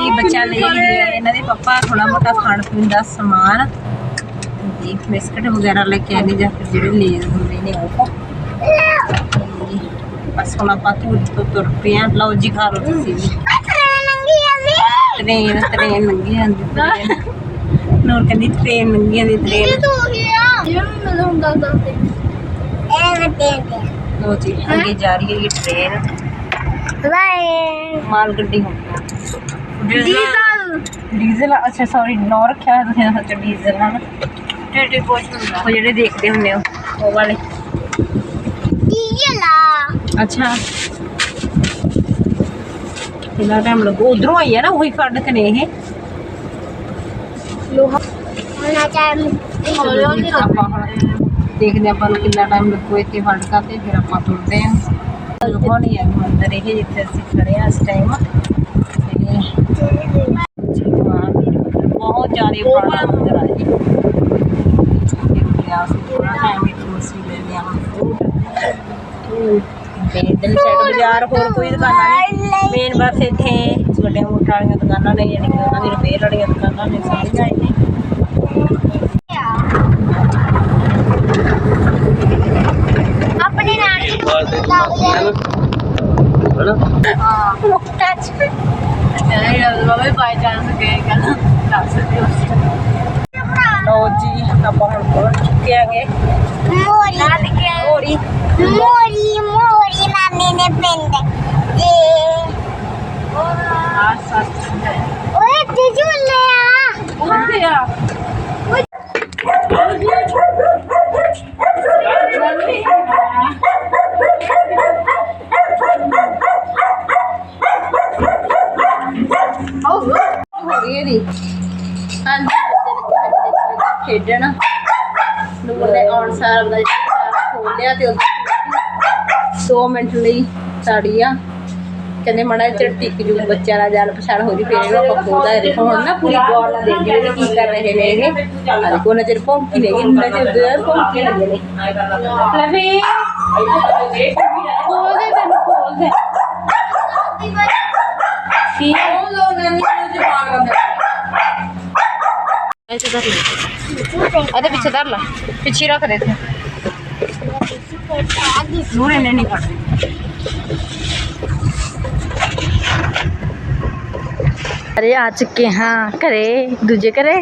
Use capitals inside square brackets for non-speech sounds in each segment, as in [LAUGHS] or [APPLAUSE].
ਜੀ ਬੱਚਾ ਲਈ ਇਹਨਾਂ ਦੇ ਪਾਪਾ ਥੋੜਾ ਮੋਟਾ ਖਾਣ ਪੀਣ ਦਾ ਸਮਾਨ ਜੀ ਬਿਸਕਟ ਵਗੈਰਾ ਲੈ ਕੇ ਆਏ ਜਾਂ ਫਿਰ ਜਿਹੜੇ ਲੇਜ਼ ਹੁੰਦੇ ਨੇ ਉਹ। ਬਸ ਹੁਣ ਆਪਾਂ ਤੁਰ ਤੋਂ ਤੁਰ ਪਏ ਆ ਲਓ ਜੀ ਖਾ ਲਓ ਤੁਸੀਂ ਵੀ। ਟ੍ਰੇਨ ਟ੍ਰੇਨ ਲੰਘੀ ਜਾਂਦੀ ਟ੍ਰੇਨ। ਨੂਰ ਕਹਿੰਦੀ ਟ੍ਰੇਨ ਲੰਘੀ ਜਾਂਦੀ ਟ੍ਰੇਨ। ਲਓ ਜੀ ਅੱਗੇ ਜਾ ਰਹੀ ਹੈ ਇਹ ਟ੍ਰੇਨ। ਮਾਲ ਗੱਡੀ ਹੋ ਡੀਜ਼ਲ ਅੱਛਾ ਸੌਰੀ ਨੋ ਰੱਖਿਆ ਹੋਇਆ ਤੁਸੀਂ ਸੱਚ ਡੀਜ਼ਲ ਹਨ ਟੇਟੇ ਪੋਚ ਹੁੰਦਾ। ਉਹ ਜਿਹੜੇ ਦੇਖਦੇ ਹੁੰਦੇ ਹੋ ਉਹ ਵਾਲੇ। ਅੱਛਾ। ਕਿੰਨਾ ਟਾਈਮ ਲੱਗੂ। ਉਧਰੋਂ ਆਈ ਹੈ ਨਾ ਉਹੀ ਕੱਢ ਕੇ ਨੇ ਇਹ। ਹੁਣ ਦੇਖਦੇ ਆਪਾਂ ਨੂੰ ਕਿੰਨਾ ਟਾਈਮ ਲੱਗੂ ਇੱਥੇ ਫੜਕਾ ਤੇ ਫਿਰ ਆਪਾਂ ਤੁਰਦੇ ਹਾਂ। ਲੁਕਾਉਣੀ ਹੈ ਮੰਦਰ ਇਹ ਜਿੱਥੇ ਅਸੀਂ ਖੜੇ ਆ ਇਸ ਟਾਈਮ ਬਹੁਤ ਜ਼ਿਆਦਾ ਪੁਰਾਣਾ ਮੰਦਰ ਆ ਜੀ ਗਿਆ ਸੀ ਥੋੜਾ ਟਾਈਮ ਅਸੀਂ ਲੈ ਲਿਆ ਤੇ ਦਿਲ ਸਾਈਡ ਬਾਜ਼ਾਰ ਹੋਰ ਕੋਈ ਦੁਕਾਨਾਂ ਨਹੀਂ ਮੇਨ ਬਸ ਇੱਥੇ ਵੱਡੇ ਮੋਟਰ ਵਾਲੀਆਂ ਦੁਕਾਨਾਂ ਨੇ ਯਾਨੀ ਕਿ ਉਹਨਾਂ ਦੀ ਰਿਪੇਅਰ ਵਾਲੀਆਂ ਦੁਕਾਨਾਂ ਨੇ ਸਾਰੀਆਂ ਇੱਥੇ। ਆਪਣੇ ਨਾਲ ਟੱਚ ਲਓ ਜੀ ਆਪਾਂ ਹੁਣ ਪਹੁੰਚ ਚੁੱਕੇ ਆਂਗੇ ਮੋਰੀ। ਹੋਰੀ ਮੋਰੀ। ਮੋਰੀ ਨਾਨੀ ਨੇ ਪਿੰਡ। ਤੇ ਓਏ ਤੇ ਝੂਲੇ ਆ। ਉੱਥੇ ਆ ਹੋ ਗਈ ਇਹਦੀ ਹਾਂਜੀ ਬੱਚੇ ਲੱਗੇ ਸਾਡੇ ਵਿੱਚ ਖੇਡਣ। ਨੂਰ ਨੇ ਆਉਣ ਸਾਰ ਦਾ ਖੋਲ ਲਿਆ ਤੇ ਉਹਦੇ 2 ਮਿੰਟ ਲਈ ਸਾੜੀ ਆ। ਕਹਿੰਦੇ ਮੜਾ ਚਿਰ ਟਿਕ ਜੂ ਬੱਚਿਆਂ ਦਾ ਜਾਲ ਪਛਾੜ ਹੋ ਜੀ ਫੇਰ ਇਹਨੂੰ ਆਪਾਂ ਖੋਲਦਾ ਦੇਖੋ ਹੁਣ ਨਾ ਪੂਰੀ ਗੌਰ ਨਾਲ ਦੇਖ ਜਿਹੜੇ ਕੀ ਕਰ ਰਹੇ ਨੇ ਇਹ। ਆ ਦੇਖੋ ਨਾ ਚਿਰ ਭੌਂਕੀ ਨੇ ਉਹਨਾਂ ਚਿਰ ਦੇ ਭੌਂਕੀ ਲੱਗੇ ਨੇ ਲਵੇ। ਖੋਲ ਦੇ ਤੈਨੂੰ ਖੋਲ ਦੇ ਕੀ ਖੋਲ ਲੋ ਨੰਨੀ ਨੂੰ ਜਵਾਬ ਲੰਦੇ ऐसे धर ले अरे पीछे धर ला पीछे रख देते नहीं नहीं नहीं अरे आ चुके हाँ करे दूजे करे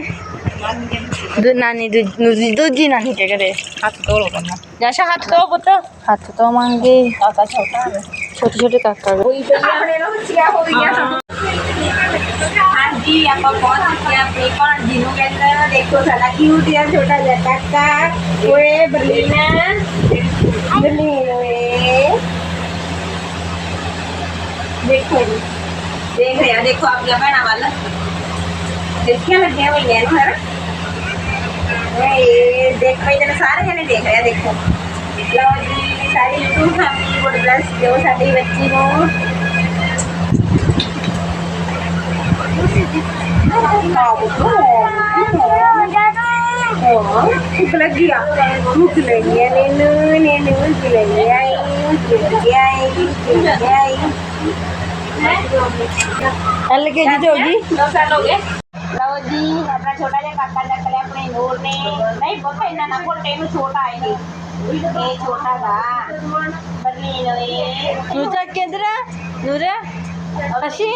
दू, नानी दूजी दूजी नानी के करे हाथ तो करना जैसा हाथ तो पुत्र हाथ तो मांगे काका छोटा छोटे छोटे काका ਹਾਂਜੀ, ਆਪਾਂ ਬਹੁਤ ਖੁਸ਼ੀ ਆਪਣੀ ਭਾਣ ਜੀ ਨੂੰ ਕਹਿੰਦੇ ਆ, ਦੇਖੋ, ਸਾਡਾ ਕਿਊਟ ਜਿਹਾ ਛੋਟਾ ਜਿਹਾ ਕਾਕਾ। ਓਏ, ਬਰਲੀਨ ਬਰਲੀਨ, ਓਏ। ਦੇਖੋ ਜੀ। ਦੇਖ ਰਿਹਾ ਦੇਖੋ ਆਪਣੀਆਂ ਭੈਣਾਂ ਵੱਲ। ਦੇਖਿਆ ਲੱਗਿਆ ਹੋਈਆਂ ਇਹਨੂੰ ਹਰ ਓਏ, ਦੇਖੋ ਇਹਨਾਂ ਸਾਰੇ ਜਣੇ ਦੇਖ ਰਿਹਾ ਦੇਖੋ। ਲਓ ਜੀ, ਸਾਰੀ YouTube ਫੈਮਿਲੀ ਨੂੰ ਬਲੈਸ ਦਿਓ, ਸਾਡੀ ਬੱਚੀ ਨੂੰ। ਭੁੱਖ ਲੱਗੀ ਆ। ਭੁੱਖ ਲੱਗੀ ਆ ਨੈਨੂੰ ਨੈਨੂੰ ਭੁੱਖ ਲੱਗੀ ਆਈ ਭੁੱਖ ਲੱਗੀ ਆਈ ਭੁੱਖ ਲੱਗੀ ਆਈ। ਐਲ ਕੇ ਜੀ ਹੋਗੀ ਦੋ ਸਾਲ ਹੋ ਗਏ। ਲਓ ਜੀ ਆਪਣਾ ਛੋਟਾ ਜਿਹਾ ਕਾਕਾ ਚੱਕ ਲਿਆ ਆਪਣੇ ਨੂਰ ਨੇ। ਨਹੀਂ ਬਹੁਤ ਇੰਨਾ ਨਾ ਕੋਟੇ ਨੂੰ ਛੋਟਾ ਹੈ ਇਹ ਇਹ ਛੋਟਾ ਦਾ ਬਰਲੀ ਨਵੇਂ ਤੂੰ ਚੱਕ ਕੇ ਇਧਰ ਨੂਰ? ਅਸ਼ੀ?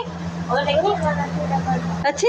ਉਹ ਦੇਖੀ। ਅੱਛੀ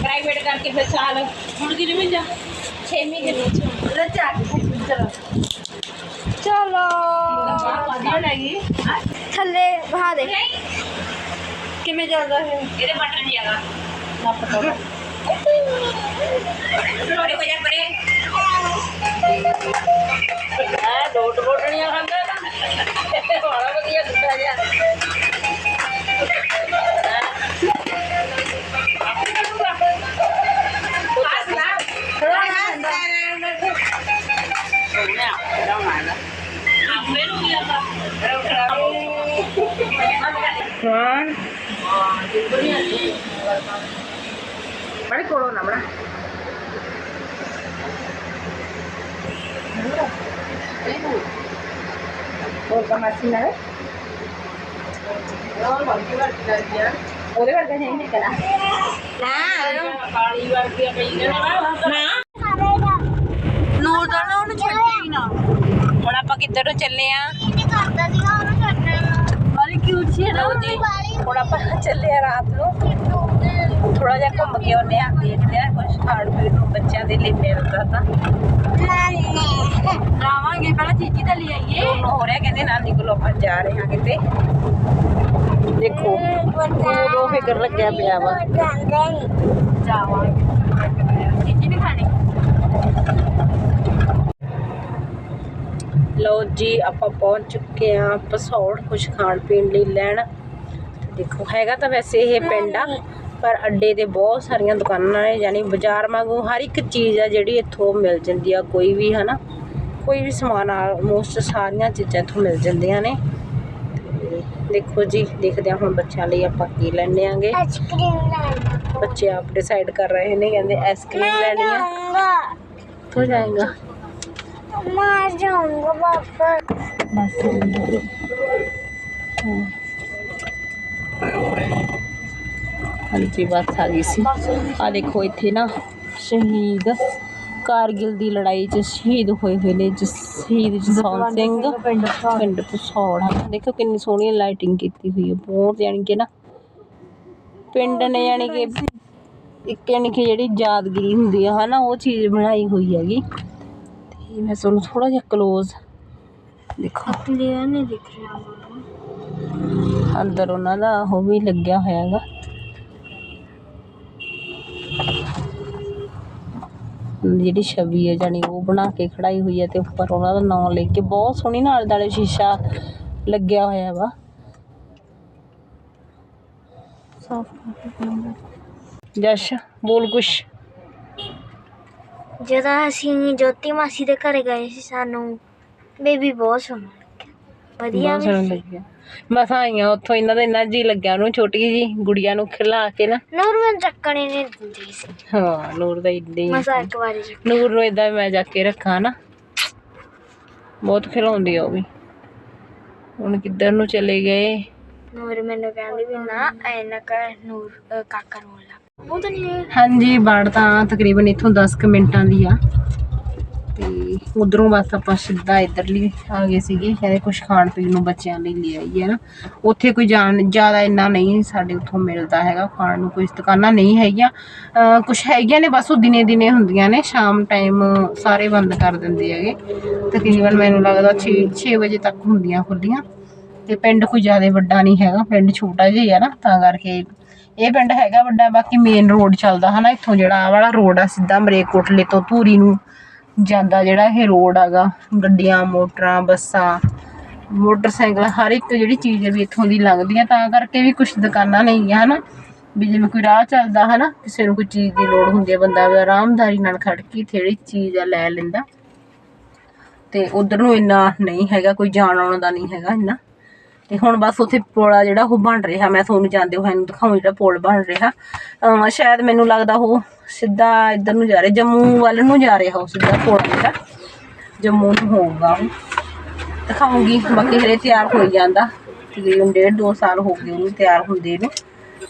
प्राइवेट करके फिर साल मुर्गी नहीं मिल जा। छः महीने चलो। चलो। थले बहा दे कि मैं चल रहा है? ये बटन जाएगा ना पता। लोड़े को [LAUGHS] जा परे मैं लोट लोट नहीं खाता ना बड़ा बढ़िया सुता जा। ganda. Kan? Balik corona mana? Volga Masina. ഒരു വർഗ്ഗം ഞാൻ എടുക്കലാ ഒരു വർഗ്ഗം ഞാൻ എടുക്കലാ ਨਾ। ਹੁਣ ਆਪਾਂ ਕਿੱਧਰ ਨੂੰ ਚੱਲੇ ਆ? ਬੜੀ ਕਿਊਟ ਸੀ ਨਾ। ਜੀ? ਹੁਣ ਆਪਾਂ ਚੱਲੇ ਆ ਰਾਤ ਨੂੰ। ਥੋੜਾ ਜਿਹਾ ਘੁੰਮ ਕੇ ਆਉਂਦੇ ਆ ਦੇਖਦੇ ਆ ਕੁਝ ਖਾਣ ਪੀਣ ਨੂੰ ਬੱਚਿਆਂ ਦੇ ਲਈ ਮਿਲਦਾ ਤਾਂ ਜਾਵਾਂਗੇ ਪਹਿਲਾਂ ਚੀਜੀ ਤਾਂ ਲੈ ਆਈਏ। ਉਹਨੂੰ ਹੋ ਰਿਹਾ ਕਹਿੰਦੇ ਨਾਨੀ ਕੋਲ ਆਪਾਂ ਜਾ ਰਹੇ ਹਾਂ ਕਿਤੇ। ਦੇਖੋ ਉਹ ਫਿਕਰ ਲੱਗਿਆ ਪਿਆ ਵਾ। ਜਾਵਾਂਗੇ ਚੀਜੀ ਨਹੀਂ ਖਾਣੀ ਲਓ ਜੀ ਆਪਾਂ ਪਹੁੰਚ ਚੁੱਕੇ ਆ ਪਸੌੜ ਕੁਝ ਖਾਣ ਪੀਣ ਲਈ ਲੈਣ। ਦੇਖੋ ਹੈਗਾ ਤਾਂ ਵੈਸੇ ਇਹ ਪਿੰਡ ਆ ਪਰ ਅੱਡੇ ਤੇ ਬਹੁਤ ਸਾਰੀਆਂ ਦੁਕਾਨਾਂ ਨੇ ਯਾਨੀ ਬਾਜ਼ਾਰ ਵਾਂਗੂ ਹਰ ਇੱਕ ਚੀਜ਼ ਆ ਜਿਹੜੀ ਇੱਥੋਂ ਮਿਲ ਜਾਂਦੀ ਆ ਕੋਈ ਵੀ ਹਨਾ? ਕੋਈ ਵੀ ਸਮਾਨ ਆਲਮੋਸਟ ਸਾਰੀਆਂ ਚੀਜ਼ਾਂ ਇੱਥੋਂ ਮਿਲ ਜਾਂਦੀਆਂ ਨੇ। ਤੇ ਦੇਖੋ ਜੀ ਦੇਖਦੇ ਆ ਹੁਣ ਬੱਚਿਆਂ ਲਈ ਆਪਾਂ ਕੀ ਲੈਣੇ ਆਂਗੇ। ਬੱਚੇ ਆਪ ਡਿਸਾਈਡ ਕਰ ਰਹੇ ਨੇ ਕਹਿੰਦੇ ਆਈਸਕ੍ਰੀਮ ਲੈਣੀ ਆ। ਹੋ ਜਾਏਗਾ। ਹਲਕੀ ਬਾਤ ਆ ਗਈ ਸੀ। ਆ ਦੇਖੋ ਇੱਥੇ ਨਾ ਸ਼ਹੀਦ ਕਾਰਗਿਲ ਦੀ ਲੜਾਈ 'ਚ ਸ਼ਹੀਦ ਹੋਏ ਹੋਏ ਨੇ ਜਿਸ ਸ਼ਹੀਦ ਜਸਵੰਤ ਸਿੰਘ ਪਿੰਡ ਪਸੌੜਾ। ਦੇਖੋ ਕਿੰਨੀ ਸੋਹਣੀ ਲਾਈਟਿੰਗ ਕੀਤੀ ਹੋਈ ਹੈ ਬਹੁਤ ਯਾਨੀ ਕਿ ਨਾ ਪਿੰਡ ਨੇ ਯਾਨੀ ਕਿ ਇੱਕ ਯਾਨੀ ਕਿ ਜਿਹੜੀ ਯਾਦਗਿਰੀ ਹੁੰਦੀ ਹੈ ਹਨਾ ਉਹ ਚੀਜ਼ ਬਣਾਈ ਹੋਈ ਹੈਗੀ। ये मैं सुनो थोड़ा सा क्लोज देखो। अंदर उन्हों का वो भी लग्या होगा जी छवि है जानी वो बना के खड़ाई हुई है तो उपर उन्हों का लेके बहुत सोहनी नाल दाले शीशा लग्या हो जश बोल कुछ। ਜਦੋਂ ਅਸੀਂ ਜੋਤੀ ਮਾਸੀ ਦੇ ਘਰੇ ਗਏ ਸੀ ਸਾਨੂੰ ਬੇਬੀ ਬਹੁਤ ਸੋਹਣਾ ਲੱਗਿਆ। ਵਧੀਆ ਬਹੁਤ ਸੋਹਣਾ ਲੱਗਿਆ। ਮਸਾਂ ਆਈਆਂ ਉੱਥੋਂ ਇਹਨਾਂ ਦਾ ਇੰਨਾ ਜੀ ਲੱਗਿਆ ਉਹਨੂੰ ਛੋਟੀ ਜੀ ਗੁੜੀਆ ਨੂੰ ਖਿਲਾ ਕੇ ਨਾ। ਨੂਰ ਮੈਂ ਚੱਕਣੇ ਨਹੀਂ ਦਿੰਦੀ ਸੀ। ਹਾਂ ਨੂਰ ਦਾ ਇੱਦਾਂ ਹੀ ਮਸਾ ਇੱਕ ਵਾਰੀ ਚੱਕ ਨੂਰ ਨੂੰ ਇਦਾਂ ਮੈਂ ਜਾ ਕੇ ਰੱਖਾਂ ਨਾ। ਬਹੁਤ ਖਿਲਾਉਂਦੀ ਆ ਉਹ ਵੀ। ਹੁਣ ਕਿੱਧਰ ਨੂੰ ਚਲੇ ਗਏ? ਨੂਰ ਮੈਨੂੰ ਕਹਿੰਦੀ ਵੀ ਨਾ ਐ ਨਾ ਕਰ ਨੂਰ ਅ, ਕਾਕਾ ਰੋਣ ਲੱਗ ਉਹ ਤਾਂ ਨਹੀਂ ਹੈ। ਹਾਂਜੀ, ਬਾੜ ਤਾਂ ਤਕਰੀਬਨ ਇੱਥੋਂ 10 ਕੁ ਮਿੰਟਾਂ ਦੀ ਆ। ਤੇ ਉਧਰੋਂ ਬਸ ਆਪਾਂ ਸਿੱਧਾ ਇੱਧਰਲੀ ਆ ਗਏ ਸੀਗੇ। ਕਹਿੰਦੇ ਕੁਝ ਖਾਣ ਪੀਣ ਨੂੰ ਬੱਚਿਆਂ ਲਈ ਲੈ ਆਈਏ ਨਾ। ਉੱਥੇ ਕੋਈ ਜਾਣ, ਜ਼ਿਆਦਾ ਇੰਨਾ ਨਹੀਂ ਸਾਡੇ ਉੱਥੋਂ ਮਿਲਦਾ ਹੈਗਾ ਖਾਣ ਨੂੰ, ਕੋਈ ਦੁਕਾਨਾਂ ਨਹੀਂ ਹੈਗੀਆਂ। ਕੁਝ ਹੈਗੀਆਂ ਨੇ, ਬਸ ਉਹ ਦਿਨੇ ਦਿਨੇ ਹੁੰਦੀਆਂ ਨੇ। ਸ਼ਾਮ ਟਾਈਮ ਸਾਰੇ ਬੰਦ ਕਰ ਦਿੰਦੇ ਹੈਗੇ। ਤਕਰੀਬਨ ਮੈਨੂੰ ਲੱਗਦਾ 6 6 ਵਜੇ ਤੱਕ ਹੁੰਦੀਆਂ ਖੁੱਲੀਆਂ ਤੇ ਪਿੰਡ ਕੋਈ ਜ਼ਿਆਦਾ ਵੱਡਾ ਨਹੀਂ ਹੈਗਾ, ਪਿੰਡ ਛੋਟਾ ਜਿਹਾ ਹੈ ਨਾ, ਤਾਂ ਕਰਕੇ ਇਹ ਪਿੰਡ ਹੈਗਾ ਵੱਡਾ, ਬਾਕੀ ਮੇਨ ਰੋਡ ਚੱਲਦਾ ਹਨਾ, ਇੱਥੋਂ ਜਿਹੜਾ ਆਹ ਵਾਲਾ ਰੋਡ ਆ, ਸਿੱਧਾ ਮਰੇਕੋਟਲੇ ਤੋਂ ਧੂਰੀ ਨੂੰ ਜਾਂਦਾ ਜਿਹੜਾ ਇਹ ਰੋਡ ਹੈਗਾ। ਗੱਡੀਆਂ, ਮੋਟਰਾਂ, ਬੱਸਾਂ, ਮੋਟਰਸਾਈਕਲ, ਹਰ ਇੱਕ ਜਿਹੜੀ ਚੀਜ਼ ਹੈ ਵੀ ਇੱਥੋਂ ਦੀ ਲੰਘਦੀ ਆ ਤਾਂ ਕਰਕੇ ਵੀ ਕੁਝ ਦੁਕਾਨਾਂ ਨਹੀਂ ਆ ਹਨਾ। ਵੀ ਜਿਵੇਂ ਕੋਈ ਰਾਹ ਚੱਲਦਾ ਹਨਾ, ਕਿਸੇ ਨੂੰ ਕੋਈ ਚੀਜ਼ ਦੀ ਲੋੜ ਹੁੰਦੀ ਹੈ ਬੰਦਾ ਵੀ ਆਰਾਮਦਾਰੀ ਨਾਲ ਖੜ ਕੇ ਥੇੜੀ ਚੀਜ਼ ਆ ਲੈ ਲੈਂਦਾ। ਤੇ ਉਧਰ ਨੂੰ ਇੰਨਾ ਨਹੀਂ ਹੈਗਾ, ਕੋਈ ਜਾਣ ਆਉਣ ਦਾ ਨਹੀਂ ਹੈਗਾ ਇੰਨਾ। ਤੇ ਹੁਣ ਬਸ ਉੱਥੇ ਪੁਲ ਆ ਜਿਹੜਾ ਉਹ ਬਣ ਰਿਹਾ ਮੈਂ ਤੁਹਾਨੂੰ ਜਾਂਦੇ ਹੋਏ ਨੂੰ ਦਿਖਾਉਂ ਜਿਹੜਾ ਪੁਲ ਬਣ ਰਿਹਾ। ਸ਼ਾਇਦ ਮੈਨੂੰ ਲੱਗਦਾ ਉਹ ਸਿੱਧਾ ਇੱਧਰ ਨੂੰ ਜਾ ਰਿਹਾ ਜੰਮੂ ਵੱਲ ਨੂੰ ਜਾ ਰਿਹਾ ਉਹ ਸਿੱਧਾ ਪੁਲ ਜਿਹੜਾ। ਜੰਮੂ ਨੂੰ ਹੋਊਗਾ ਉਹ। ਦਿਖਾਉਂਗੀ ਬਾਕੀ ਹਰੇ ਤਿਆਰ ਹੋਈ ਜਾਂਦਾ। ਤਕਰੀਬਨ ਡੇਢ ਦੋ ਸਾਲ ਹੋ ਗਏ ਉਹਨੂੰ ਤਿਆਰ ਹੁੰਦੇ ਨੂੰ।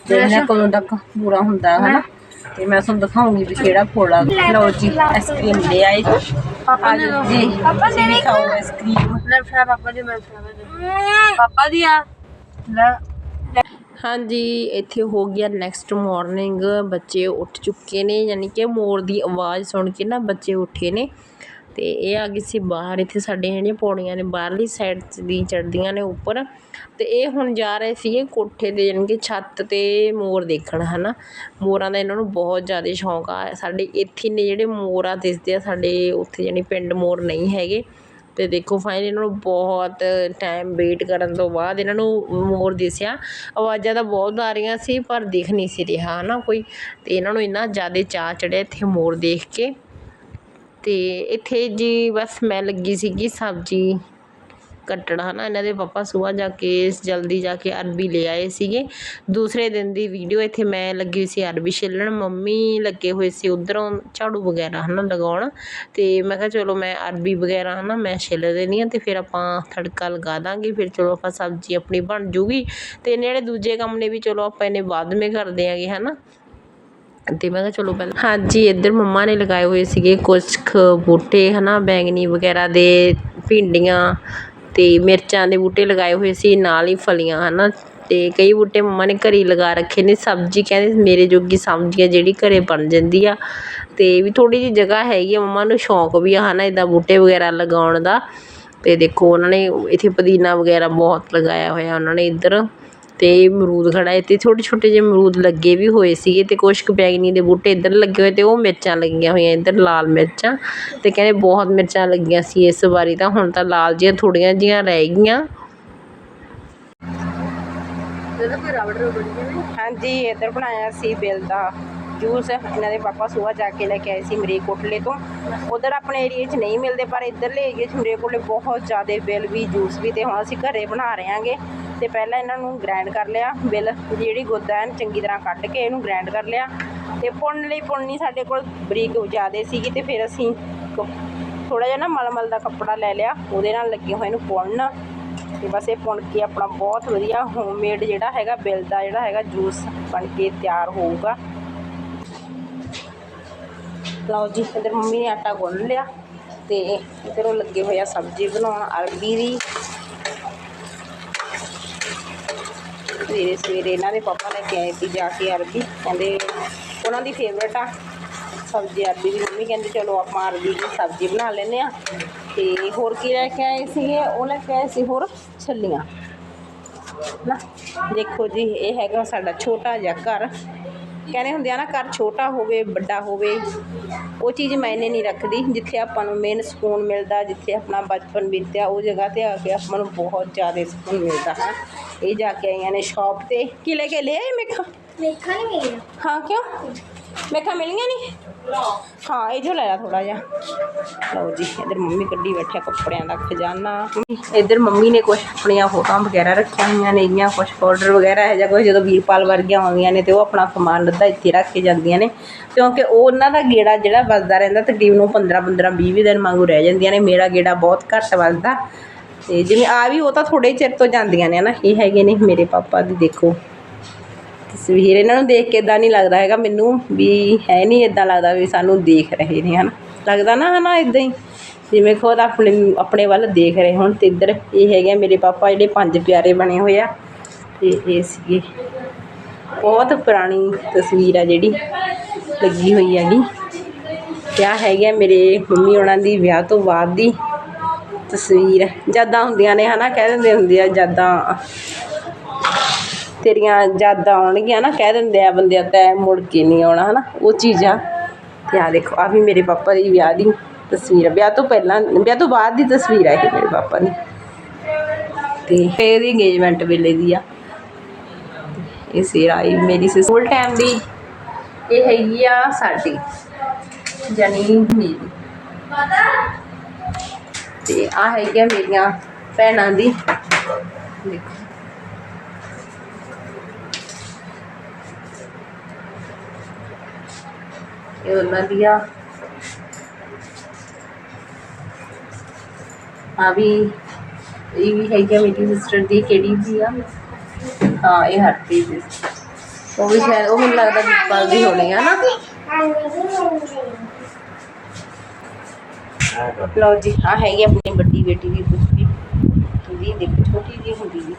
ਦੇਖਦੇ ਹਾਂ ਕਦੋਂ ਤੱਕ ਪੂਰਾ ਹੁੰਦਾ ਹੈ ਨਾ ਤੇ ਮੈਂ ਤੁਹਾਨੂੰ ਦਿਖਾਉਂਗੀ ਵੀ ਕਿਹੜਾ ਆ ਲਓ ਜੀ ਆਈਸਕ੍ਰੀਮ ਲੈ ਆਏ ਪਾਪਾ ਨੇ ਜੀ ਪਾਪਾ ਨੇ ਖਾਓ ਆਈਸਕ੍ਰੀਮ ਲੈ ਫੜਾ ਪਾਪਾ ਦੀ ਮੈਂ ਫੜਾ ਪਾਪਾ ਦੀ ਆ। ਲੈ। ਹਾਂਜੀ ਇੱਥੇ ਹੋ ਗਿਆ ਨੈਕਸਟ ਮਾਰਨਿੰਗ ਬੱਚੇ ਉੱਠ ਚੁੱਕੇ ਨੇ ਯਾਨੀ ਕਿ ਮੋਰ ਦੀ ਆਵਾਜ਼ ਸੁਣ ਕੇ ਨਾ ਬੱਚੇ ਉੱਠੇ ਨੇ। ਅਤੇ ਇਹ ਆ ਗਈ ਸੀ ਬਾਹਰ, ਇੱਥੇ ਸਾਡੀਆਂ ਜਿਹੜੀਆਂ ਪੌੜੀਆਂ ਨੇ ਬਾਹਰਲੀ ਸਾਈਡ ਦੀ ਚੜ੍ਹਦੀਆਂ ਨੇ ਉੱਪਰ। ਅਤੇ ਇਹ ਹੁਣ ਜਾ ਰਹੇ ਸੀਗੇ ਕੋਠੇ 'ਤੇ ਯਾਨੀ ਕਿ ਛੱਤ ਤੇ ਮੋਰ ਦੇਖਣ ਹੈ ਨਾ ਮੋਰਾਂ ਦਾ ਇਹਨਾਂ ਨੂੰ ਬਹੁਤ ਜ਼ਿਆਦਾ ਸ਼ੌਂਕ ਆ। ਸਾਡੇ ਇੱਥੇ ਨੇ ਜਿਹੜੇ ਮੋਰ ਆ, ਦਿਸਦੇ ਆ ਸਾਡੇ ਉੱਥੇ ਯਾਨੀ ਪਿੰਡ ਮੋਰ ਨਹੀਂ ਹੈਗੇ। ਅਤੇ ਦੇਖੋ ਫਾਈਨ ਇਹਨਾਂ ਨੂੰ ਬਹੁਤ ਟਾਈਮ ਵੇਟ ਕਰਨ ਤੋਂ ਬਾਅਦ ਇਹਨਾਂ ਨੂੰ ਮੋਰ ਦਿਸਿਆ। ਆਵਾਜ਼ਾਂ ਤਾਂ ਬਹੁਤ ਆ ਰਹੀਆਂ ਸੀ, ਪਰ ਦਿਖ ਨਹੀਂ ਸੀ ਰਿਹਾ ਹੈ ਨਾ ਕੋਈ? ਅਤੇ ਇਹਨਾਂ ਨੂੰ ਇੰਨਾ ਜ਼ਿਆਦਾ ਚਾਅ ਚੜ੍ਹਿਆ ਇੱਥੇ ਮੋਰ ਦੇਖ ਕੇ। ਅਤੇ ਇੱਥੇ ਜੀ ਬਸ ਮੈਂ ਲੱਗੀ ਸੀਗੀ ਸਬਜ਼ੀ ਕੱਟਣ ਨਾ, ਇਹਨਾਂ ਦੇ ਪਾਪਾ ਸੁਬਾਹ ਜਾ ਕੇ, ਜਲਦੀ ਜਾ ਕੇ ਅਰਬੀ ਲੈ ਆਏ ਸੀਗੇ। ਦੂਸਰੇ ਦਿਨ ਦੀ ਵੀਡੀਓ ਇੱਥੇ ਮੈਂ ਲੱਗੀ ਹੋਈ ਸੀ ਅਰਬੀ ਛਿੱਲਣ, ਮੰਮੀ ਲੱਗੇ ਹੋਏ ਸੀ ਉੱਧਰੋਂ ਝਾੜੂ ਵਗੈਰਾ ਹੈ ਨਾ ਲਗਾਉਣ। ਅਤੇ ਮੈਂ ਕਿਹਾ ਚਲੋ ਮੈਂ ਅਰਬੀ ਵਗੈਰਾ ਹੈ ਨਾ ਮੈਂ ਛਿੱਲ ਦੇਣੀ ਆ ਅਤੇ ਫਿਰ ਆਪਾਂ ਤੜਕਾ ਲਗਾ ਦਾਂਗੇ, ਫਿਰ ਚਲੋ ਆਪਾਂ ਸਬਜ਼ੀ ਆਪਣੀ ਬਣ ਜੂਗੀ। ਅਤੇ ਨੇੜੇ ਦੂਜੇ ਕੰਮ ਨੇ ਵੀ ਚਲੋ ਆਪਾਂ ਇਹਨੇ ਬਾਅਦ ਵਿੱਚ ਕਰਦੇ ਹੈ ਨਾ ਅਤੇ ਮੈਂ ਕਿਹਾ ਚਲੋ ਪਹਿਲਾਂ ਹਾਂਜੀ ਇੱਧਰ ਮੰਮਾ ਨੇ ਲਗਾਏ ਹੋਏ ਸੀਗੇ ਕੁਛ ਕੁ ਬੂਟੇ ਨਾ ਬੈਂਗਣੀ ਵਗੈਰਾ ਦੇ ਭਿੰਡੀਆਂ ਅਤੇ ਮਿਰਚਾਂ ਦੇ ਬੂਟੇ ਲਗਾਏ ਹੋਏ ਸੀ, ਨਾਲ ਹੀ ਫਲੀਆਂ ਹੈ ਨਾ ਅਤੇ ਕਈ ਬੂਟੇ ਮੰਮਾ ਨੇ ਘਰ ਹੀ ਲਗਾ ਰੱਖੇ ਨੇ, ਸਬਜ਼ੀ ਕਹਿੰਦੇ ਮੇਰੇ ਜੋਗੀ ਸਬਜ਼ੀ ਆ ਜਿਹੜੀ ਘਰ ਬਣ ਜਾਂਦੀ ਆ। ਤੇ ਵੀ ਥੋੜ੍ਹੀ ਜਿਹੀ ਜਗ੍ਹਾ ਹੈਗੀ ਆ, ਮੰਮਾ ਨੂੰ ਸ਼ੌਂਕ ਵੀ ਆ ਹੈ ਨਾ ਇੱਦਾਂ ਬੂਟੇ ਵਗੈਰਾ ਲਗਾਉਣ ਦਾ। ਅਤੇ ਦੇਖੋ, ਉਹਨਾਂ ਨੇ ਇੱਥੇ ਪੁਦੀਨਾ ਵਗੈਰਾ ਬਹੁਤ ਲਗਾਇਆ ਹੋਇਆ, ਉਹਨਾਂ ਨੇ ਇੱਧਰ। ਤੇ ਅਮਰੂਦ ਖੜਾ ਹੈ ਤੇ ਛੋਟੇ ਛੋਟੇ ਜਿਹੇ ਅਮਰੂਦ ਲੱਗੇ ਵੀ ਹੋਏ ਸੀਗੇ ਤੇ ਕੁਛ ਕੁ ਬੈਗਨੀ ਦੇ ਬੂਟੇ ਇੱਧਰ ਲੱਗੇ ਹੋਏ ਤੇ ਉਹ ਮਿਰਚਾਂ ਲੱਗੀਆਂ ਹੋਈਆਂ ਇੱਧਰ ਲਾਲ ਮਿਰਚਾਂ ਤੇ ਕਹਿੰਦੇ ਬਹੁਤ ਮਿਰਚਾਂ ਲੱਗੀਆਂ ਸੀ ਇਸ ਵਾਰੀ ਤਾਂ ਹੁਣ ਤਾਂ ਲਾਲ ਜਿਹੀਆਂ ਥੋੜੀਆਂ ਜਿਹੀਆਂ ਰਹਿ ਗਈਆਂ। ਹਾਂਜੀ ਇੱਧਰ ਬਣਾਇਆ ਸੀ ਬਿੱਲ ਦਾ। ਜੂਸ ਇਹਨਾਂ ਦੇ ਪਾਪਾ ਸੁਬਾਹ ਜਾ ਕੇ ਲੈ ਕੇ ਆਏ ਸੀ ਮਰੇਕੋਟਲੇ ਤੋਂ। ਉਧਰ ਆਪਣੇ ਏਰੀਏ 'ਚ ਨਹੀਂ ਮਿਲਦੇ, ਪਰ ਇੱਧਰਲੇ ਏਰੀਏ 'ਚ ਮਰੇਕੋਟਲੇ ਬਹੁਤ ਜ਼ਿਆਦਾ ਬਿੱਲ ਵੀ, ਜੂਸ ਵੀ ਤੇ ਹੁਣ ਅਸੀਂ ਘਰੇ ਬਣਾ ਰਹੇ ਹਾਂਗੇ। ਤੇ ਪਹਿਲਾਂ ਇਹਨਾਂ ਨੂੰ ਗ੍ਰਾਈਂਡ ਕਰ ਲਿਆ, ਬਿੱਲ ਜਿਹੜੀ ਗੋਦਾ ਹੈ ਚੰਗੀ ਤਰ੍ਹਾਂ ਕੱਢ ਕੇ ਇਹਨੂੰ ਗ੍ਰਾਈਂਡ ਕਰ ਲਿਆ। ਤੇ ਪੁੰਨ ਲਈ ਪੁੰਨੀ ਸਾਡੇ ਕੋਲ ਬਰੀਕ ਜ਼ਿਆਦੇ ਸੀਗੀ ਤੇ ਫਿਰ ਅਸੀਂ ਥੋੜਾ ਜਿਹਾ ਨਾ ਮਲਮਲ ਦਾ ਕੱਪੜਾ ਲੈ ਲਿਆ, ਉਹਦੇ ਨਾਲ ਲੱਗੇ ਹੋਏ ਨੂੰ ਪੁੰਨ। ਤੇ ਬਸ ਇਹ ਪੁਣ ਕੇ ਆਪਣਾ ਬਹੁਤ ਵਧੀਆ ਹੋਮਮੇਡ ਜਿਹੜਾ ਹੈਗਾ, ਬਿੱਲ ਦਾ ਜਿਹੜਾ ਹੈਗਾ ਜੂਸ ਬਣ ਕੇ ਤਿਆਰ ਹੋਊਗਾ। ਲਓ ਜੀ ਇਧਰ ਮੰਮੀ ਨੇ ਆਟਾ ਗੁੰਨ ਲਿਆ ਤੇ ਇਧਰ ਉਹ ਲੱਗੇ ਹੋਏ ਆ ਸਬਜ਼ੀ ਬਣਾਉਣ ਅਰਬੀ ਦੀ ਸਵੇਰੇ ਸਵੇਰੇ ਇਹਨਾਂ ਦੇ ਪਾਪਾ ਲੈ ਕੇ ਆਏ ਸੀ ਜਾ ਕੇ ਅਰਬੀ, ਕਹਿੰਦੇ ਉਹਨਾਂ ਦੀ ਫੇਵਰਟ ਆ। ਸਬਜ਼ੀ ਅਰਬੀ ਦੀ ਮੰਮੀ ਕਹਿੰਦੇ, ਚਲੋ ਆਪਾਂ ਅਰਬੀ ਦੀ ਸਬਜ਼ੀ ਬਣਾ ਲੈਂਦੇ ਆ ਤੇ ਹੋਰ ਕੀ ਲੈ ਕੇ ਆਏ ਸੀਗੇ? ਉਹ ਲੈ ਕੇ ਆਏ ਸੀ ਹੋਰ ਛੱਲੀਆਂ। ਨਾ ਦੇਖੋ ਜੀ, ਇਹ ਹੈਗਾ ਸਾਡਾ ਛੋਟਾ ਜਿਹਾ ਘਰ। ਕਹਿੰਦੇ ਹੁੰਦੇ ਆ ਨਾ ਘਰ ਛੋਟਾ ਹੋਵੇ ਵੱਡਾ ਹੋਵੇ ਉਹ ਚੀਜ਼ ਮਾਇਨੇ ਨਹੀਂ ਰੱਖਦੀ ਜਿੱਥੇ ਆਪਾਂ ਨੂੰ ਮੇਨ ਸਕੂਨ ਮਿਲਦਾ ਜਿੱਥੇ ਆਪਣਾ ਬਚਪਨ ਬੀਤਿਆ ਉਹ ਜਗ੍ਹਾ ਤੇ ਆ ਕੇ ਆਪਾਂ ਨੂੰ ਬਹੁਤ ਜ਼ਿਆਦਾ ਸਕੂਨ ਮਿਲਦਾ ਹੈ। ਇਹ ਜਾ ਕੇ ਆਈਆਂ ਨੇ ਸ਼ਾਪ ਤੇ। ਕੀ ਲੈ ਕੇ ਲੈ ਆਏ ਮੇਖਾ ਮੇਖਾ ਨਹੀਂ ਮਿਲਿਆ। ਹਾਂ ਕਿਉਂ? ਮੇਖਾ ਮਿਲੀਆਂ ਨਹੀਂ ਹਾਂ, ਇਹ ਜੋ ਲੈ ਲਾ ਥੋੜਾ ਜਿਹਾ। ਲਓ ਜੀ, ਇਧਰ ਮੰਮੀ ਕੱਢੀ ਬੈਠਿਆ ਕੱਪੜਿਆਂ ਦਾ ਖਜ਼ਾਨਾ। ਇਧਰ ਮੰਮੀ ਨੇ ਕੁਝ ਆਪਣੀਆਂ ਫੋਟੋਆਂ ਵਗੈਰਾ ਰੱਖੀਆਂ ਹੋਈਆਂ ਨੇ ਜਾਂ ਕੁਝ ਪਾਊਡਰ ਵਗੈਰਾ ਹੈ ਜਾਂ ਕੋਈ ਜਦੋਂ ਵੀਰਪਾਲ ਵਰਗੀਆਂ ਆਉਂਦੀਆਂ ਨੇ ਤੇ ਉਹ ਆਪਣਾ ਸਮਾਨ ਲੱਦਾ ਇੱਥੇ ਰੱਖ ਕੇ ਜਾਂਦੀਆਂ ਨੇ। ਕਿਉਂਕਿ ਉਹ ਉਹਨਾਂ ਦਾ ਗੇੜਾ ਜਿਹੜਾ ਵੱਜਦਾ ਰਹਿੰਦਾ, ਤਕਰੀਬਨ ਉਹ 15 15 20 20 ਦਿਨ ਵਾਂਗੂ ਰਹਿ ਜਾਂਦੀਆਂ ਨੇ। ਮੇਰਾ ਗੇੜਾ ਬਹੁਤ ਘੱਟ ਵੱਜਦਾ। ਤੇ ਜਿਵੇਂ ਆ ਵੀ ਉਹ ਤਾਂ ਥੋੜੇ ਚਿਰ ਤੋਂ ਜਾਂਦੀਆਂ ਨੇ, ਹਨਾ? ਇਹ ਹੈਗੇ ਨੇ ਮੇਰੇ ਪਾਪਾ ਦੀ, ਦੇਖੋ। ਤਸਵੀਰ ਇਹਨਾਂ ਨੂੰ ਦੇਖ ਕੇ ਇਦਾਂ ਨਹੀਂ ਲੱਗਦਾ ਹੈਗਾ, ਮੈਨੂੰ ਵੀ ਹੈ ਨਹੀਂ ਇਦਾਂ ਲੱਗਦਾ ਵੀ ਸਾਨੂੰ ਦੇਖ ਰਹੇ ਨੇ, ਹਨ। ਲੱਗਦਾ ਨਾ, ਹਨਾ ਇਦਾਂ ਹੀ। ਜਿਵੇਂ ਖੁਦ ਆਪਣੇ ਆਪਣੇ ਵੱਲ ਦੇਖ ਰਹੇ ਹੁਣ ਤੇ ਇੱਧਰ ਇਹ ਹੈਗੇ ਆ ਮੇਰੇ ਪਾਪਾ, ਜਿਹੜੇ ਪੰਜ ਪਿਆਰੇ ਬਣੇ ਹੋਏ ਆ, ਤੇ ਇਹ ਸੀਗੇ। ਬਹੁਤ ਪੁਰਾਣੀ ਤਸਵੀਰ ਆ ਜਿਹੜੀ ਲੱਗੀ ਹੋਈ ਹੈਗੀ। ਕਿਆ ਹੈਗਾ ਮੇਰੇ ਮੰਮੀ ਉਹਨਾਂ ਦੀ ਵਿਆਹ ਤੋਂ ਬਾਅਦ ਦੀ ਤਸਵੀਰ। ਜਦਾਂ ਹੁੰਦੀਆਂ ਨੇ, ਹਨਾ, ਕਹਿ ਦਿੰਦੇ ਹੁੰਦੇ ਆ ਜਦਾਂ ਤੇਰੀਆਂ ਯਾਦਾਂ ਆਉਣਗੀਆਂ ਨਾ, ਕਹਿ ਦਿੰਦੇ ਆ ਬੰਦੇ ਆ, ਤੈ ਮੁੜ ਕੇ ਨਹੀਂ ਆਉਣਾ, ਹਨਾ? ਉਹ ਚੀਜ਼ਾਂ। ਤੇ ਆ ਦੇਖੋ ਆ ਵੀ ਮੇਰੇ ਪਾਪਾ ਦੀ ਵਿਆਹ ਦੀ ਤਸਵੀਰ ਵਿਆਹ ਤੋਂ ਪਹਿਲਾਂ, ਵਿਆਹ ਤੋਂ ਬਾਅਦ ਦੀ ਤਸਵੀਰ ਆ ਇਹ ਮੇਰੇ ਪਾਪਾ ਦੀ। ਤੇ ਇਹਦੀ ਇੰਗੇਜਮੈਂਟ ਵੇਲੇ ਦੀ ਆ। ਇਹ ਸੀ ਮੇਰੀ ਸਕੂਲ ਟਾਈਮ ਦੀ। ਇਹ ਹੈਗੀ ਆ ਸਾਡੀ ਜਾਨੀ ਮੇਰੀ। ਤੇ ਆ ਹੈਗੀਆਂ ਮੇਰੀਆਂ ਭੈਣਾਂ ਦੀ। ਦੇਖੋ। ਇਹ ਉਹਨਾਂ ਦੀ ਆ ਆ ਵੀ, ਇਹ ਵੀ ਹੈਗੀ ਆ ਮੇਰੀ ਸਿਸਟਰ ਦੀ, ਕਿਹੜੀ ਦੀ ਆ? ਹਾਂ, ਇਹ ਹਰਪ੍ਰੀਤ ਦੀ। ਉਹ ਵੀ ਸ਼ਾਇਦ, ਉਹ ਮੈਨੂੰ ਲੱਗਦਾ ਵੀਰਪਾਲ ਦੀ ਹੋਣੀ ਆ ਨਾ। ਲਓ ਜੀ ਆ ਹੈਗੀ ਆਪਣੀ ਵੱਡੀ ਬੇਟੀ ਦੀ ਕੁਸ਼ਤੀ ਉਹਦੀ ਦੇਖੋ, ਛੋਟੀ ਜਿਹੀ ਹੁੰਦੀ ਜੀ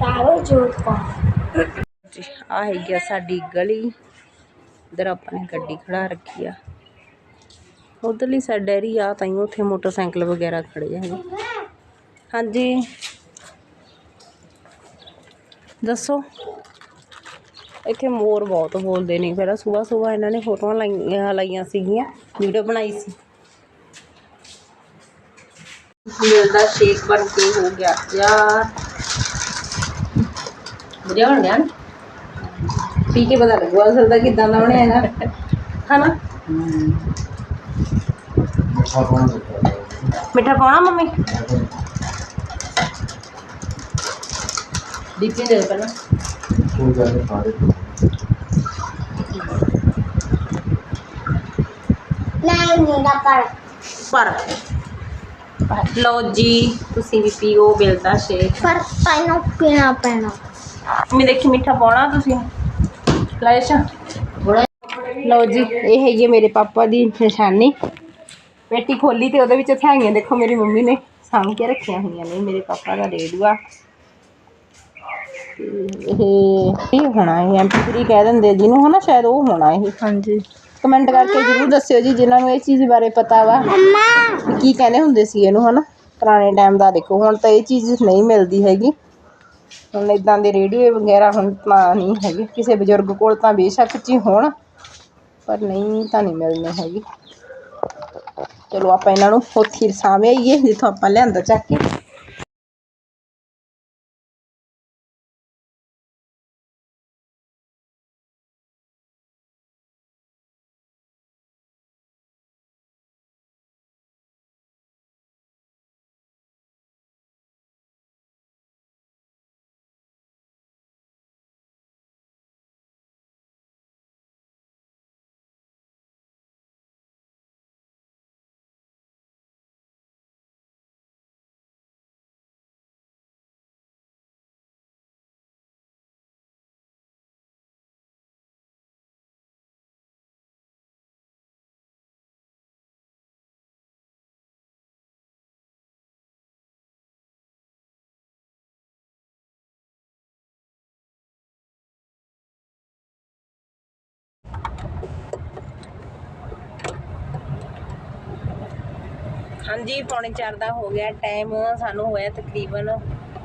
ਤਾਰੋ ਜੋਤ ਕੌਰ। ਆ ਹੈਗੀ ਆ ਸਾਡੀ ਗਲੀ। ਇਧਰ ਆਪਾਂ ਨੇ ਗੱਡੀ ਖੜਾ ਰੱਖੀ ਆ। ਉਧਰਲੀ ਸਾਈਡ ਡੈਰੀ ਆ ਤਾਂ ਉੱਥੇ ਮੋਟਰਸਾਈਕਲ ਵਗੈਰਾ ਖੜੇ ਹੈਗੇ ਹਾਂਜੀ। ਦੱਸੋ। ਇੱਥੇ ਮੋਰ ਬਹੁਤ ਬੋਲਦੇ ਨੇ। ਪਹਿਲਾਂ ਸਵੇਰ ਸਵੇਰ ਇਹਨਾਂ ਨੇ ਫੋਟੋਆਂ ਲਾਈਆਂ ਲਾਈਆਂ ਸੀਗੀਆਂ, ਵੀਡੀਓ ਬਣਾਈ ਸੀ। ਮਿਲ ਸ਼ੇਕ ਬਣ ਕੇ ਹੋ ਗਿਆ। ਯਾਰ। ਵਧੀਆ ਬਣ ਗਿਆ ਨਾ? ਪੀ ਕੇ ਪਤਾ ਲੱਗੂਗਾ ਅਸਲ ਦਾ ਕਿਦਾਂ ਦਾ ਬਣਿਆ ਹੈਗਾ ਹਨਾ? ਮਿੱਠਾ ਪਾਉਣ ਦਿੱਤਾ ਮਿੱਠਾ ਪਾਉਣਾ ਮੰਮੀ? ਦੀਪੀ ਦੇ ਪਹਿਲਾਂ। ਕੋਈ ਗੱਲ ਨਹੀਂ ਸਾਰੇ ਨਹੀਂ ਮੇਰਾ ਪਰ। ਪਰ। ਲਓ ਜੀ ਤੁਸੀਂ ਵੀ ਪੀਓ ਬਿਲਦਾ ਸ਼ੇਕ ਪਰ ਪਾਇਨੋ ਪੀਣਾ ਪੈਣਾ। ਮੈਂ ਦੇਖੀ ਮਿੱਠਾ ਪਾਉਣਾ ਤੁਸੀਂ? ਲਓ ਜੀ ਇਹ ਹੈਗੀ ਹੈ ਮੇਰੇ ਪਾਪਾ ਦੀ ਨਿਸ਼ਾਨੀ। ਪੇਟੀ ਖੋਲੀ ਤੇ ਉਹਦੇ ਵਿੱਚ ਥਾਈਆਂ ਦੇਖੋ ਮੇਰੀ ਮੰਮੀ ਨੇ ਸਾਂਭ ਕੇ ਰੱਖੀਆਂ ਹੋਈਆਂ ਨੇ ਮੇਰੇ ਪਾਪਾ ਦਾ ਰੇਡੂਆ ਇਹ ਇਹ ਹੋਣਾ ਇਹ? ਐਮਪੀ3 ਕਹਿ ਦਿੰਦੇ ਜਿਹਨੂੰ ਹਨਾ ਸ਼ਾਇਦ ਉਹ ਹੋਣਾ ਇਹ। ਹਾਂਜੀ। ਕਮੈਂਟ ਕਰਕੇ ਜਰੂਰ ਦੱਸਿਓ ਜੀ ਜਿਨ੍ਹਾਂ ਨੂੰ ਇਹ ਚੀਜ਼ ਬਾਰੇ ਪਤਾ ਵਾ। ਵੀ ਕੀ ਕਹਿੰਦੇ ਹੁੰਦੇ ਸੀ ਇਹਨੂੰ ਹਨਾ? ਪੁਰਾਣੇ ਟਾਈਮ ਦਾ ਦੇਖੋ ਹੁਣ ਤਾਂ ਇਹ ਚੀਜ਼ ਨਹੀਂ ਮਿਲਦੀ ਹੈਗੀ। ਹੁਣ ਇਦਾਂ ਦੇ ਰੇਡੀਓ ਵਗੈਰਾ ਹੁਣ ਤਾਂ ਨਹੀਂ ਹੈਗੇ। ਕਿਸੇ ਬਜ਼ੁਰਗ ਕੋਲ ਤਾਂ ਬੇਸ਼ੱਕ ਚ ਹੀ ਹੋਣ, ਪਰ ਨਹੀਂ ਤਾਂ ਨਹੀਂ ਮਿਲਨੇ ਹੈਗੇ। ਚਲੋ ਆਪਾਂ ਇਹਨਾਂ ਨੂੰ ਉੱਥੇ ਸਾਂਭ ਜਿੱਥੋਂ ਆਪਾਂ ਲਿਆਂਦਾ ਚੱਕ ਕੇ। ਹਾਂਜੀ, ਪੌਣੇ 4 ਦਾ ਹੋ ਗਿਆ ਟਾਈਮ ਸਾਨੂੰ ਹੋਇਆ ਤਕਰੀਬਨ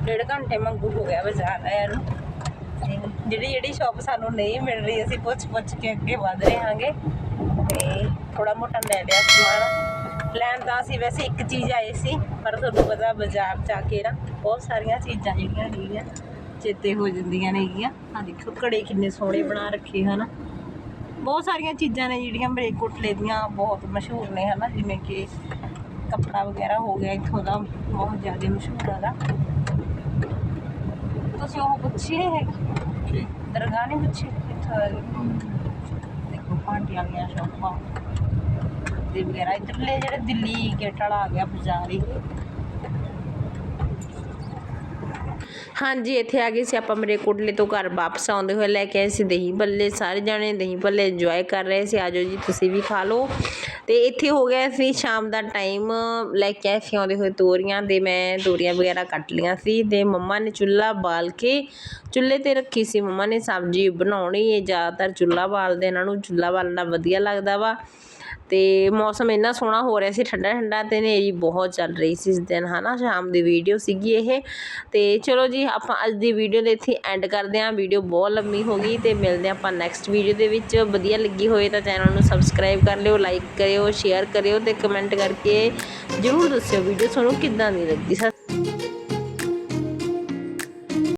ਡੇਢ ਘੰਟੇ ਮੰਗੂ ਹੋ ਗਿਆ ਬਾਜ਼ਾਰ ਆਇਆ ਨੂੰ। ਜਿਹੜੀ ਜਿਹੜੀ ਸ਼ਾਪ ਸਾਨੂੰ ਨਹੀਂ ਮਿਲ ਰਹੀ, ਅਸੀਂ ਪੁੱਛ ਪੁੱਛ ਕੇ ਅੱਗੇ ਵਧ ਰਹੇ ਹਾਂਗੇ ਤੇ ਥੋੜਾ ਮੋਟਾ ਲੈ ਲਿਆ ਸਮਾਨ। ਲੈਣ ਦਾ ਅਸੀਂ ਵੈਸੇ ਇੱਕ ਚੀਜ਼ ਆਏ ਸੀ, ਪਰ ਤੁਹਾਨੂੰ ਪਤਾ ਬਾਜ਼ਾਰ ਜਾ ਕੇ ਨਾ ਬਹੁਤ ਸਾਰੀਆਂ ਚੀਜ਼ਾਂ ਜਿਹੜੀਆਂ ਹੈਗੀਆਂ, ਚੇਤੇ ਹੋ ਜਾਂਦੀਆਂ ਨੇਗੀਆਂ ਆ ਦੇਖੋ, ਘੜੇ ਕਿੰਨੇ ਸੋਹਣੇ ਬਣਾ ਰੱਖੇ ਹਨ। ਬਹੁਤ ਸਾਰੀਆਂ ਚੀਜ਼ਾਂ ਨੇ ਜਿਹੜੀਆਂ ਮਰੇਕੋਟਲੇ ਦੀਆਂ ਬਹੁਤ ਮਸ਼ਹੂਰ ਨੇ ਹਨਾ, ਜਿਵੇਂ ਕਿ ਕੱਪੜਾ ਵਗੈਰਾ ਹੋ ਗਿਆ ਇੱਥੋਂ ਦਾ ਬਹੁਤ ਜ਼ਿਆਦਾ ਮਸ਼ਹੂਰ ਹੈਗਾ ਤੁਸੀਂ ਉਹ ਪੁੱਛੇ ਹੈ ਦਰਗਾਹ ਨਹੀਂ ਪੁੱਛੇ? ਇੱਥੋਂ ਹੈਗੇ। ਦੇਖੋ ਭਾਂਡਿਆਂ ਵਾਲੀਆਂ ਸ਼ੌਪਾਂ। ਦੇ ਵਗੈਰਾ ਇੱਧਰਲੇ ਜਿਹੜੇ ਦਿੱਲੀ ਗੇਟ ਵਾਲਾ ਆ ਗਿਆ ਬਾਜ਼ਾਰ ਹੀ। ਹਾਂਜੀ ਇੱਥੇ ਆ ਗਏ ਸੀ ਆਪਾਂ ਮੇਰੇ ਕੋਟਲੇ ਤੋਂ ਘਰ ਵਾਪਸ ਆਉਂਦੇ ਹੋਏ ਲੈ ਕੇ ਆਏ ਸੀ ਦਹੀਂ ਭੱਲੇ ਸਾਰੇ ਜਾਣੇ ਦਹੀਂ ਭੱਲੇ ਇੰਜੋਏ ਕਰ ਰਹੇ ਸੀ। ਆਜੋ ਜੀ ਤੁਸੀਂ ਵੀ ਖਾ ਲਓ। ਅਤੇ ਇੱਥੇ ਹੋ ਗਿਆ ਸੀ ਸ਼ਾਮ ਦਾ ਟਾਈਮ, ਲੈ ਕੇ ਆਏ ਸੀ ਆਉਂਦੇ ਹੋਏ ਤੋਰੀਆਂ ਦੇ ਮੈਂ ਤੋਰੀਆਂ ਵਗੈਰਾ ਕੱਟ ਲਈਆਂ ਸੀ ਅਤੇ ਮੰਮਾ ਨੇ ਚੁੱਲ੍ਹਾ ਬਾਲ ਕੇ ਚੁੱਲ੍ਹੇ ਤੇ ਰੱਖੀ ਸੀ। ਮੰਮਾ ਨੇ ਸਬਜ਼ੀ ਬਣਾਉਣੀ ਇਹ ਜ਼ਿਆਦਾਤਰ ਚੁੱਲ੍ਹਾ ਬਾਲਦੇ ਇਹਨਾਂ ਨੂੰ ਚੁੱਲ੍ਹਾ ਬਾਲਣਾ ਵਧੀਆ ਲੱਗਦਾ ਵਾ। ਅਤੇ ਮੌਸਮ ਇੰਨਾ ਸੋਹਣਾ ਹੋ ਰਿਹਾ ਸੀ, ਠੰਡਾ ਠੰਡਾ ਅਤੇ ਹਨੇਰੀ ਬਹੁਤ ਚੱਲ ਰਹੀ ਸੀ ਇਸ ਦਿਨ ਹੈ ਨਾ ਸ਼ਾਮ ਦੀ ਵੀਡੀਓ ਸੀਗੀ ਇਹ। ਅਤੇ ਚਲੋ ਜੀ, ਆਪਾਂ ਅੱਜ ਦੀ ਵੀਡੀਓ ਦੇ ਇੱਥੇ ਐਂਡ ਕਰਦੇ ਹਾਂ। ਵੀਡੀਓ ਬਹੁਤ ਲੰਮੀ ਹੋ ਗਈ ਅਤੇ ਮਿਲਦੇ ਹਾਂ ਆਪਾਂ ਨੈਕਸਟ ਵੀਡੀਓ ਦੇ ਵਿੱਚ। ਵਧੀਆ ਲੱਗੀ ਹੋਏ ਤਾਂ ਚੈਨਲ ਨੂੰ ਸਬਸਕ੍ਰਾਈਬ ਕਰ ਲਿਓ ਲਾਈਕ ਕਰਿਓ ਸ਼ੇਅਰ ਕਰਿਓ ਅਤੇ ਕਮੈਂਟ ਕਰਕੇ ਜਰੂਰ ਦੱਸਿਓ ਵੀਡੀਓ ਤੁਹਾਨੂੰ ਕਿੱਦਾਂ ਦੀ ਲੱਗੀ। ਸਤਿ